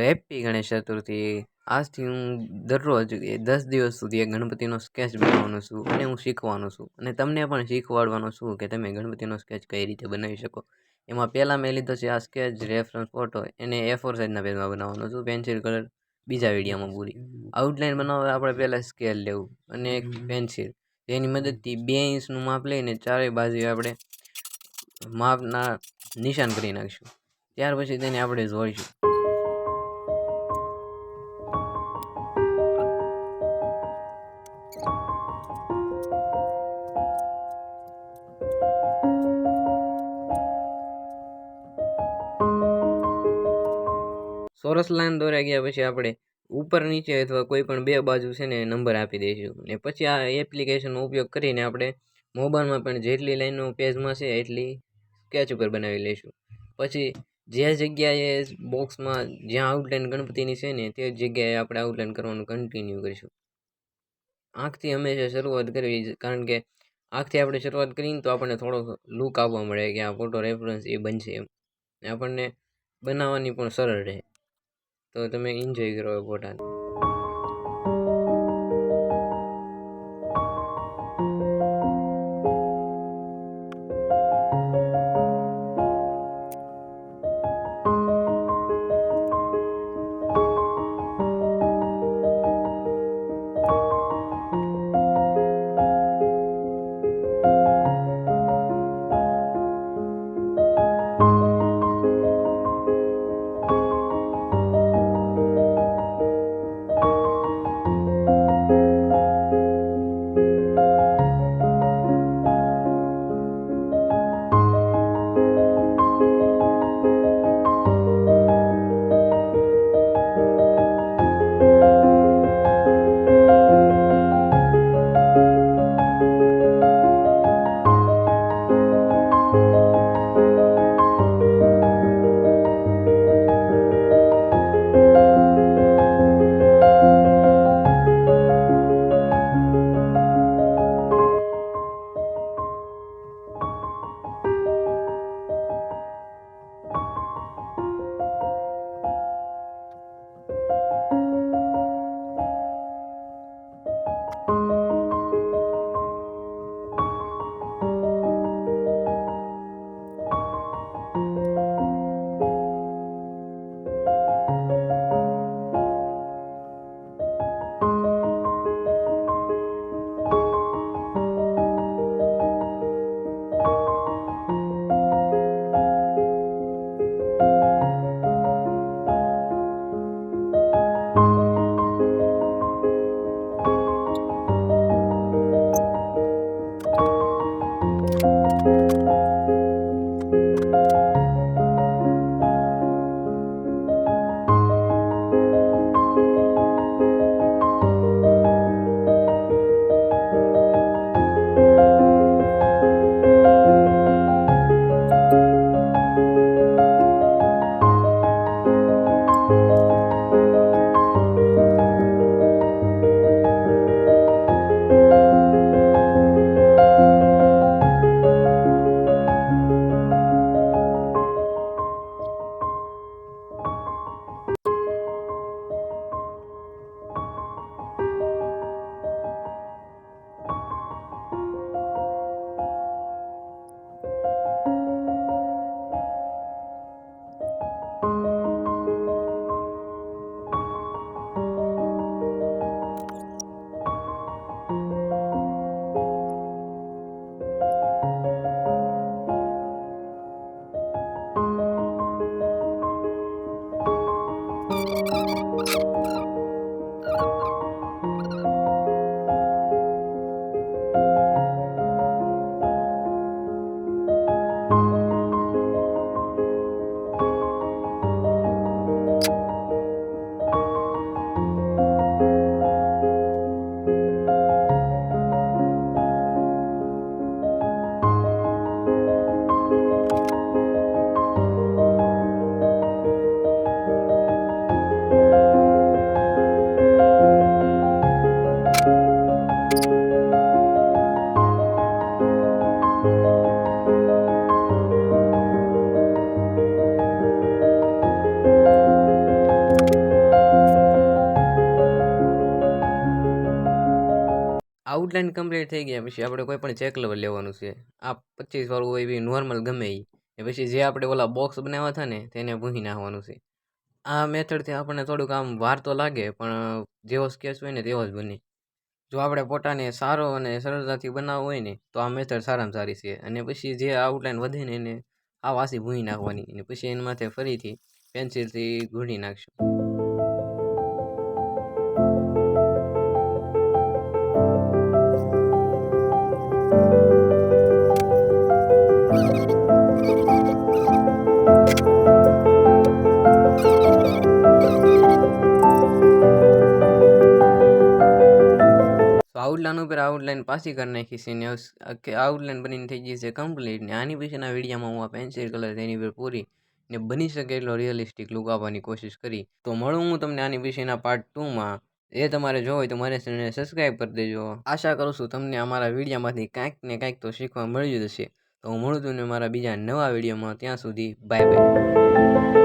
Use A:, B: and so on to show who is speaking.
A: Happy Ganesh Chaturthi આજથી હું દરરોજ એ દસ દિવસ સુધી એક ગણપતિનો સ્કેચ બનાવવાનો છું અને હું શીખવાનો છું. અને તમને પણ શીખવાડવાનો છું કે તમે ગણપતિનો સ્કેચ કઈ રીતે બનાવી શકો. એમાં પહેલાં મેં લીધો છે આ સ્કેચ રેફરન્સ ફોટો એને એ ફોર સાઇઝના પેજમાં બનાવવાનો છું પેન્સિલ કલર બીજા વિડીયોમાં પૂરી. આઉટલાઇન બનાવવા આપણે પહેલાં સ્કેલ લેવું અને એક પેન્સિલ જેની મદદથી બે ઇંચનું માપ લઈને ચારેય બાજુએ આપણે માપના નિશાન કરી નાખીશું. ત્યાર પછી તેને આપણે જોડીશું ચોરસ લાઈન દોર્યા ગયા પછી આપણે ઉપર નીચે અથવા કોઈ પણ બે બાજુ છે ને નંબર આપી દઈશું. ને પછી આ એપ્લિકેશનનો ઉપયોગ કરીને આપણે મોબાઈલમાં પણ જેટલી લાઈનો પેજમાં છે એટલી સ્કેચ ઉપર બનાવી લઈશું. પછી જે જગ્યાએ બોક્સમાં જ્યાં આઉટલાઈન ગણપતિની છે ને તે જગ્યાએ આપણે આઉટલાઈન કરવાનું કન્ટિન્યુ કરીશું. આંખથી હંમેશા શરૂઆત કરવી કારણ કે આંખથી આપણે શરૂઆત કરીને તો આપણને થોડો લુક આવવા મળે કે આ ફોટો રેફરન્સ એ બનશે એમ. આપણને બનાવવાની પણ સરળ રહે. તો તમે એન્જોય કરો એ ફોટાને Thank you. આઉટલાઇન કમ્પ્લીટ થઈ ગયા, પછી આપણે કોઈ પણ ચેક લેવલ લેવાનું છે. આ પચીસ વાળું હોય એવી નોર્મલ ગમે એ પછી જે આપણે ઓલા બોક્સ બનાવ્યા હતા ને, તેને ભૂંસી નાખવાનું છે. આ મેથડથી આપણને થોડુંક આમ વાર તો લાગે, પણ જેવો સ્કેચ હોય ને તેવો જ બને. જો આપણે પોતાને સારો અને સરળતાથી બનાવવો હોય ને, તો આ મેથડ સારામાં સારી છે. અને પછી જે આઉટલાઇન વધે ને એને, આ વાસી ભૂંસી નાખવાની. અને પછી એના માથે ફરીથી પેન્સિલથી ઘૂંટી નાખશું. આઉટલાઇન ઉપર આઉટલાઇન પાછી કરી નાખી છે ને આઉટલાઇન બનીને થઈ ગઈ છે કમ્પ્લીટ ને આની પછીના વિડીયોમાં હું આ પેન્સિલ કલર તેની ઉપર પૂરી ને બની શકે એટલો રિયલિસ્ટિક લુક આપવાની કોશિશ કરી. તો મળું હું તમને આની પછીના પાર્ટ ટુમાં એ તમારે જોવો હોય તો મારે ચેનલને સબસ્ક્રાઈબ કરી દેજો. આશા કરું છું તમને અમારા વિડીયોમાંથી કાંઈક ને કાંઈક તો શીખવા મળ્યું જશે તો હું મળું તમને મારા બીજા નવા વિડીયોમાં ત્યાં સુધી. Bye bye